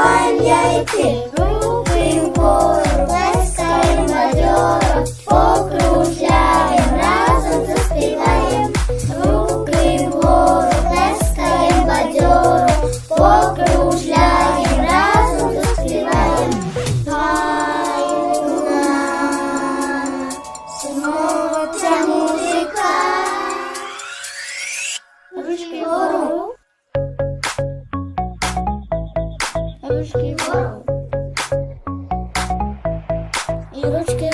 я йти, руки вгору, плескаєм бадьоро, покружляєм, разом заспіваєм, руки вгору, плескаєм бадьоро, покружляєм, разом заспіваєм. Хай луна, знову ручки вгору. І ручки.